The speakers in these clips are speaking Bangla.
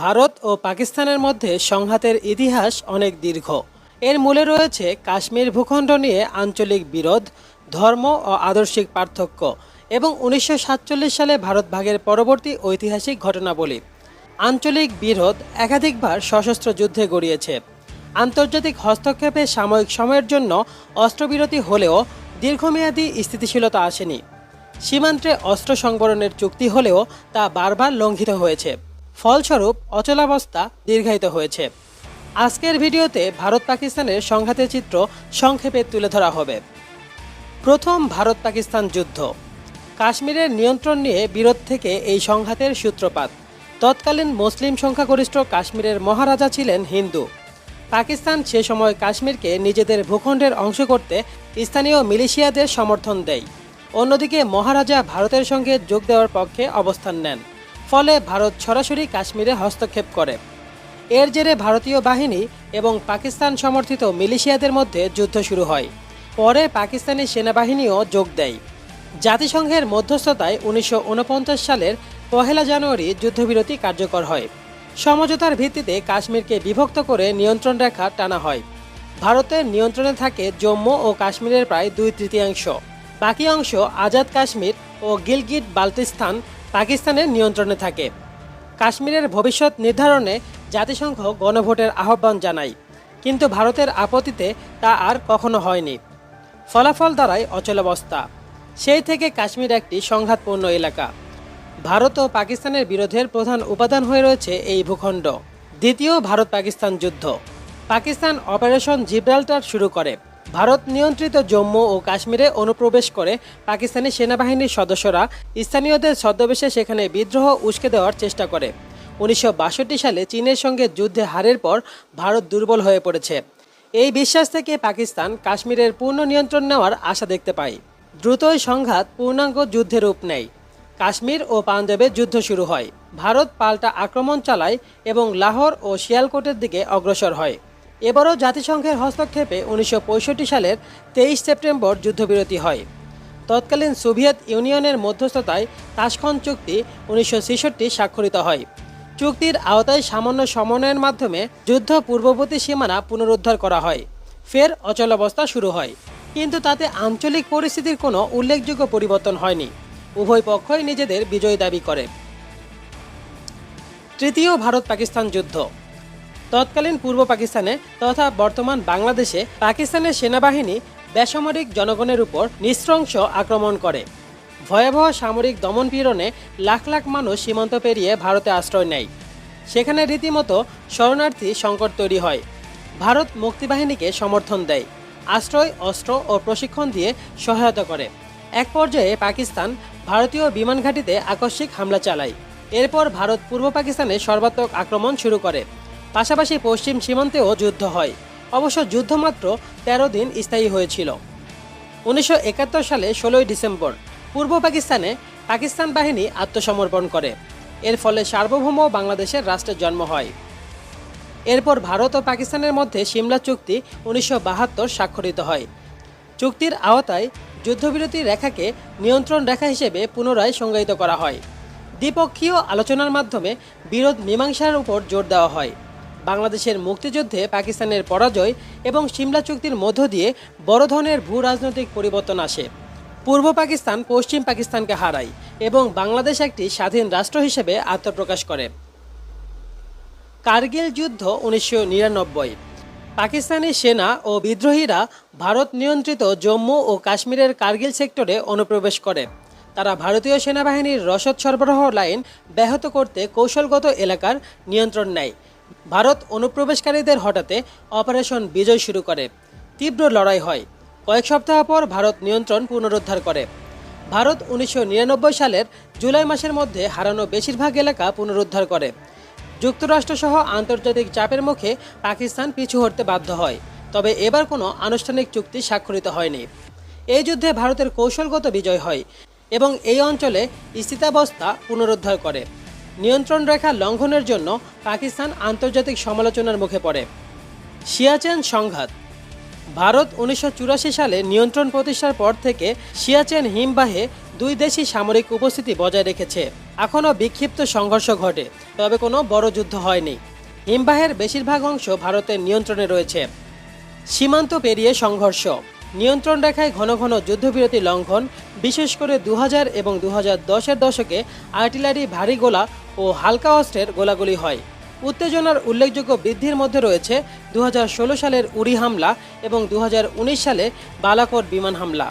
ভারত ও পাকিস্তানের মধ্যে সংঘাতের ইতিহাস অনেক দীর্ঘ। এর মূলে রয়েছে কাশ্মীর ভূখণ্ড নিয়ে আঞ্চলিক বিরোধ, ধর্ম ও আদর্শিক পার্থক্য এবং উনিশশো সাতচল্লিশ সালে ভারত ভাগের পরবর্তী ঐতিহাসিক ঘটনাবলী। আঞ্চলিক বিরোধ একাধিকবার সশস্ত্র যুদ্ধে গড়িয়েছে। আন্তর্জাতিক হস্তক্ষেপে সাময়িক সময়ের জন্য অস্ত্রবিরতি হলেও দীর্ঘমেয়াদী স্থিতিশীলতা আসেনি। সীমান্তে অস্ত্র সংবরণের চুক্তি হলেও তা বারবার লঙ্ঘিত হয়েছে। ফলস্বরূপ অচলাবস্থা দীর্ঘায়িত হয়েছে। আজকের ভিডিওতে ভারত পাকিস্তানের সংঘাতের চিত্র সংক্ষেপে তুলে ধরা হবে। প্রথম ভারত পাকিস্তান যুদ্ধ। কাশ্মীরের নিয়ন্ত্রণ নিয়ে বিরোধ থেকে এই সংঘাতের সূত্রপাত। তৎকালীন মুসলিম সংখ্যাগরিষ্ঠ কাশ্মীরের মহারাজা ছিলেন হিন্দু। পাকিস্তান সে সময় কাশ্মীরকে নিজেদের ভূখণ্ডের অংশ করতে স্থানীয় মিলিশিয়াদের সমর্থন দেয়। অন্যদিকে মহারাজা ভারতের সঙ্গে যোগ দেওয়ার পক্ষে অবস্থান নেন। ফলে ভারত সরাসরি কাশ্মীরে হস্তক্ষেপ করে। এর জেরে ভারতীয় বাহিনী এবং পাকিস্তান সমর্থিত মিলিশিয়াদের মধ্যে যুদ্ধ শুরু হয়। পরে পাকিস্তানি সেনাবাহিনীও যোগ দেয়। জাতিসংঘের মধ্যস্থতায় উনিশশো ঊনপঞ্চাশ সালের পহেলা জানুয়ারি যুদ্ধবিরতি কার্যকর হয়। সমঝোতার ভিত্তিতে কাশ্মীরকে বিভক্ত করে নিয়ন্ত্রণ রেখা টানা হয়। ভারতের নিয়ন্ত্রণে থাকে জম্মু ও কাশ্মীরের প্রায় দুই তৃতীয়াংশ। বাকি অংশ আজাদ কাশ্মীর ও গিলগিট বাল্তিস্তান পাকিস্তানের নিয়ন্ত্রণে থাকে। কাশ্মীরের ভবিষ্যৎ নির্ধারণে জাতিসংঘ গণভোটের আহ্বান জানায়, কিন্তু ভারতের আপত্তিতে তা আর কখনো হয়নি। ফলাফল দ্বারাই অচলাবস্থা সেই থেকে কাশ্মীর একটি সংঘাতপূর্ণ এলাকা। ভারত ও পাকিস্তানের বিরোধের প্রধান উপাদান হয়ে রয়েছে এই ভূখণ্ড। দ্বিতীয় ভারত পাকিস্তান যুদ্ধ। পাকিস্তান অপারেশন জিব্রাল্টার শুরু করে। ভারত নিয়ন্ত্রিত জম্মু ও কাশ্মীরে অনুপ্রবেশ করে পাকিস্তানি সেনাবাহিনীর সদস্যরা স্থানীয়দের ছদ্মবেশে সেখানে বিদ্রোহ উস্কে দেওয়ার চেষ্টা করে। উনিশশো বাষট্টি সালে চীনের সঙ্গে যুদ্ধে হারের পর ভারত দুর্বল হয়ে পড়েছে। এই বিশ্বাস থেকে পাকিস্তান কাশ্মীরের পূর্ণ নিয়ন্ত্রণ নেওয়ার আশা দেখতে পায়। দ্রুতই সংঘাত পূর্ণাঙ্গ যুদ্ধে রূপ নেয়। কাশ্মীর ও পাঞ্জাবে যুদ্ধ শুরু হয়। ভারত পাল্টা আক্রমণ চালায় এবং লাহোর ও শিয়ালকোটের দিকে অগ্রসর হয়। এবারও জাতিসংঘের হস্তক্ষেপে উনিশশো পঁয়ষট্টি সালের তেইশ সেপ্টেম্বর যুদ্ধবিরতি হয়। তৎকালীন সোভিয়েত ইউনিয়নের মধ্যস্থতায় তাসখন চুক্তি উনিশশো ছেষট্টি স্বাক্ষরিত হয়। চুক্তির আওতায় সামান্য সমন্বয়ের মাধ্যমে যুদ্ধ পূর্ববর্তী সীমানা পুনরুদ্ধার করা হয়। ফের অচলাবস্থা শুরু হয়। কিন্তু তাতে আঞ্চলিক পরিস্থিতির কোনো উল্লেখযোগ্য পরিবর্তন হয়নি। উভয় পক্ষই নিজেদের বিজয় দাবি করে। তৃতীয় ভারত পাকিস্তান যুদ্ধ। তৎকালীন পূর্ব পাকিস্তানে তথা বর্তমান বাংলাদেশে পাকিস্তানের সেনাবাহিনী বেসামরিক জনগণের উপর নৃশংস আক্রমণ করে। ভয়াবহ সামরিক দমনপীড়নে লাখ লাখ মানুষ সীমান্ত পেরিয়ে ভারতে আশ্রয় নেয়। সেখানে রীতিমতো শরণার্থী সংকট তৈরি হয়। ভারত মুক্তিবাহিনীকে সমর্থন দেয়। আশ্রয়, অস্ত্র ও প্রশিক্ষণ দিয়ে সহায়তা করে। এক পর্যায়ে পাকিস্তান ভারতীয় বিমান ঘাঁটিতে আকস্মিক হামলা চালায়। এরপর ভারত পূর্ব পাকিস্তানে সর্বাত্মক আক্রমণ শুরু করে। পাশাপাশি পশ্চিম সীমান্তেও যুদ্ধ হয়। অবশ্য যুদ্ধ মাত্র তেরো দিন স্থায়ী হয়েছিল। উনিশশো একাত্তর সালে ষোলোই ডিসেম্বর, পূর্ব পাকিস্তানে পাকিস্তান বাহিনী আত্মসমর্পণ করে। এর ফলে সার্বভৌম বাংলাদেশের রাষ্ট্রের জন্ম হয়। এরপর ভারত ও পাকিস্তানের মধ্যে সিমলা চুক্তি উনিশশো বাহাত্তর স্বাক্ষরিত হয়। চুক্তির আওতায় যুদ্ধবিরতি রেখাকে নিয়ন্ত্রণ রেখা হিসেবে পুনরায় সংজ্ঞায়িত করা হয়। দ্বিপক্ষীয় আলোচনার মাধ্যমে বিরোধ মীমাংসার উপর জোর দেওয়া হয়। বাংলাদেশের মুক্তিযুদ্ধে পাকিস্তানের পরাজয় এবং সিমলা চুক্তির মধ্য দিয়ে বড় ধরনের ভূ রাজনৈতিক পরিবর্তন আসে। পূর্ব পাকিস্তান পশ্চিম পাকিস্তানকে হারায় এবং বাংলাদেশ একটি স্বাধীন রাষ্ট্র হিসেবে আত্মপ্রকাশ করে। কার্গিল যুদ্ধ উনিশশো নিরানব্বই। পাকিস্তানি সেনা ও বিদ্রোহীরা ভারত নিয়ন্ত্রিত জম্মু ও কাশ্মীরের কার্গিল সেক্টরে অনুপ্রবেশ করে। তারা ভারতীয় সেনাবাহিনীর রসদ সরবরাহ লাইন ব্যাহত করতে কৌশলগত এলাকার নিয়ন্ত্রণ নেয়। ভারত অনুপ্রবেশকারীদের হঠাতে অপারেশন বিজয় শুরু করে। তীব্র লড়াই হয়। কয়েক সপ্তাহ পর ভারত নিয়ন্ত্রণ পুনরুদ্ধার করে। ভারত উনিশশো নিরানব্বই সালের জুলাই মাসের মধ্যে হারানো বেশিরভাগ এলাকা পুনরুদ্ধার করে। যুক্তরাষ্ট্রসহ আন্তর্জাতিক চাপের মুখে পাকিস্তান পিছু হটতে বাধ্য হয়। তবে এবার কোনো আনুষ্ঠানিক চুক্তি স্বাক্ষরিত হয়নি। এই যুদ্ধে ভারতের কৌশলগত বিজয় হয় এবং এই অঞ্চলে স্থিতাবস্থা পুনরুদ্ধার করে। নিয়ন্ত্রণ রেখা লঙ্ঘনের জন্য পাকিস্তান আন্তর্জাতিক সমালোচনার মুখে পড়ে। সিয়াচেন সংঘাত। ভারত উনিশশো চুরাশি সালে নিয়ন্ত্রণ প্রতিষ্ঠার পর থেকে সিয়াচেন হিমবাহে দুই দেশই সামরিক উপস্থিতি বজায় রেখেছে। এখনও বিক্ষিপ্ত সংঘর্ষ ঘটে, তবে কোনো বড় যুদ্ধ হয়নি। হিমবাহের বেশিরভাগ অংশ ভারতের নিয়ন্ত্রণে রয়েছে। সীমান্ত পেরিয়ে সংঘর্ষ। নিয়ন্ত্রণ রেখায় ঘন ঘন যুদ্ধবিরতি লঙ্ঘন, বিশেষ করে দু হাজার এবং দু হাজার দশের দশকে আর্টিলারি ভারী গোলা ও হালকা অস্ত্রের গোলাগুলি হয়। উত্তেজনার উল্লেখযোগ্য বৃদ্ধির মধ্যে রয়েছে দু হাজার ষোলো সালের উড়ি হামলা এবং দু হাজার উনিশ সালে বালাকোট বিমান হামলা।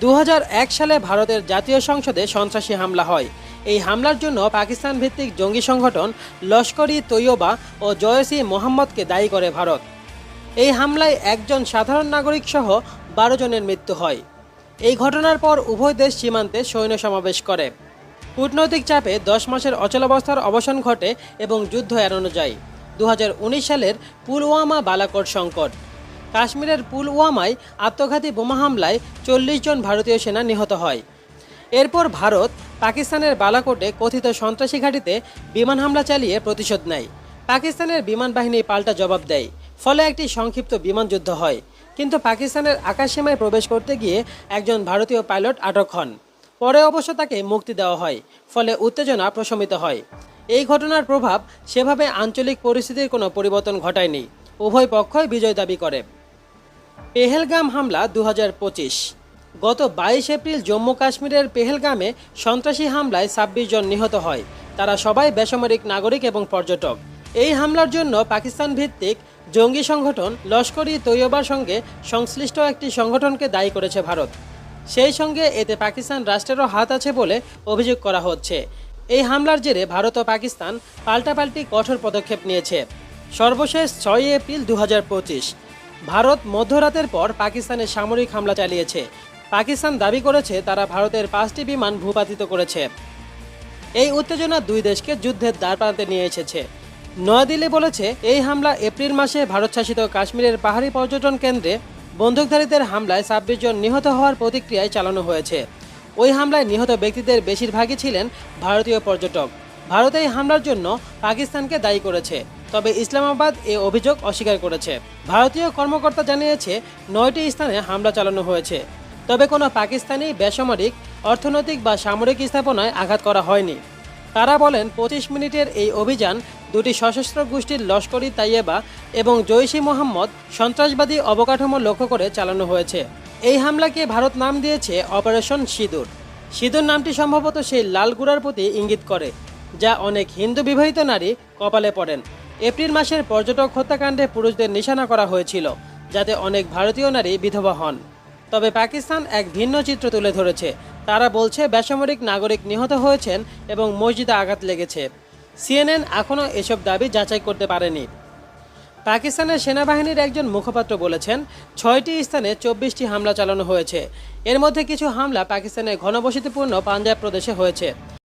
দু হাজার এক সালে ভারতের জাতীয় সংসদে সন্ত্রাসী হামলা হয়। এই হামলার জন্য পাকিস্তান ভিত্তিক জঙ্গি সংগঠন লস্কর ই তৈয়বা ও জয়সি মোহাম্মদকে দায়ী করে ভারত। এই হামলায় একজন সাধারণ নাগরিক সহ বারো জনের মৃত্যু হয়। এই ঘটনার পর উভয় দেশ সীমান্তে সৈন্য সমাবেশ করে। কূটনৈতিক চাপে দশ মাসের অচলাবস্থার অবসান ঘটে এবং যুদ্ধ এড়ানো যায়। দু হাজার উনিশ সালের পুলওয়ামা বালাকোট সংকট। কাশ্মীরের পুলওয়ামায় আত্মঘাতী বোমা হামলায় চল্লিশ জন ভারতীয় সেনা নিহত হয়। এরপর ভারত পাকিস্তানের বালাকোটে কথিত সন্ত্রাসী ঘাঁটিতে বিমান হামলা চালিয়ে প্রতিশোধ নেয়। পাকিস্তানের বিমান বাহিনী পাল্টা জবাব দেয়। ফলে একটি সংক্ষিপ্ত বিমান যুদ্ধ হয়। কিন্তু পাকিস্তানের আকাশসীমায় প্রবেশ করতে গিয়ে একজন ভারতীয় পাইলট আটক হন। পরে অবশ্য তাকে মুক্তি দেওয়া হয়, ফলে উত্তেজনা প্রশমিত হয়। এই ঘটনার প্রভাব সেভাবে আঞ্চলিক পরিস্থিতির কোনো পরিবর্তন ঘটায়নি। উভয় পক্ষই বিজয় দাবি করে। পেহেলগাম হামলা দু হাজার পঁচিশ। গত বাইশ এপ্রিল জম্মু কাশ্মীরের পেহেলগামে সন্ত্রাসী হামলায় ছাব্বিশ জন নিহত হয়। তারা সবাই বেসামরিক নাগরিক এবং পর্যটক। এই হামলার জন্য পাকিস্তান ভিত্তিক জঙ্গি সংগঠন লস্কর ই তৈয়বার সঙ্গে সংশ্লিষ্ট একটি সংগঠনকে দায়ী করেছে ভারত। সেই সঙ্গে এতে পাকিস্তান রাষ্ট্রেরও হাত আছে বলে অভিযোগ করা হচ্ছে। এই হামলার জেরে ভারত ও পাকিস্তান পাল্টাপাল্টি কঠোর পদক্ষেপ নিয়েছে। সর্বশেষ ছয় এপ্রিল দু হাজার পঁচিশ, ভারত মধ্যরাতের পর পাকিস্তানে সামরিক হামলা চালিয়েছে। পাকিস্তান দাবি করেছে তারা ভারতের পাঁচটি বিমান ভূপাতিত করেছে। এই উত্তেজনা দুই দেশকে যুদ্ধের দ্বার নিয়ে এসেছে। নয়াদিল্লি বলেছে, এই হামলা এপ্রিল মাসে ভারত শাসিত কাশ্মীরের পাহাড়ি পর্যটন কেন্দ্রে বন্দুকধারীদের হামলায় ছাব্বিশ জন নিহত হওয়ার প্রতিক্রিয়ায় চালানো হয়েছে। ওই হামলায় নিহত ব্যক্তিদের বেশিরভাগই ছিলেন ভারতীয় পর্যটক। ভারত এই হামলার জন্য পাকিস্তানকে দায়ী করেছে, তবে ইসলামাবাদ এ অভিযোগ অস্বীকার করেছে। ভারতীয় কর্মকর্তা জানিয়েছে, নয়টি স্থানে হামলা চালানো হয়েছে, তবে কোনো পাকিস্তানি, বেসামরিক, অর্থনৈতিক বা সামরিক স্থাপনায় আঘাত করা হয়নি। তারা বলেন, পঁচিশ মিনিটের এই অভিযান দুটি সশস্ত্র গোষ্ঠীর লস্করি তাইয়েবা এবং জৈশি মোহাম্মদ সন্ত্রাসবাদী অবকাঠামো লক্ষ্য করে চালানো হয়েছে। এই হামলাকে ভারত নাম দিয়েছে অপারেশন সিঁদুর। সিঁদুর নামটি সম্ভবত সেই লাল গুড়ার প্রতি ইঙ্গিত করে, যা অনেক হিন্দু বিবাহিত নারী কপালে পড়েন। এপ্রিল মাসের পর্যটক হত্যাকাণ্ডে পুরুষদের নিশানা করা হয়েছিল, যাতে অনেক ভারতীয় নারী বিধবা হন। তবে পাকিস্তান এক ভিন্ন চিত্র তুলে ধরেছে। তারা বলছে, বেসামরিক নাগরিক নিহত হয়েছেন এবং মসজিদে আঘাত লেগেছে। সিএনএন এখনও এসব দাবি যাচাই করতে পারেনি। পাকিস্তানের সেনাবাহিনীর একজন মুখপাত্র বলেছেন, ছয়টি স্থানে চব্বিশটি হামলা চালানো হয়েছে। এর মধ্যে কিছু হামলা পাকিস্তানের ঘনবসতিপূর্ণ পাঞ্জাব প্রদেশে হয়েছে।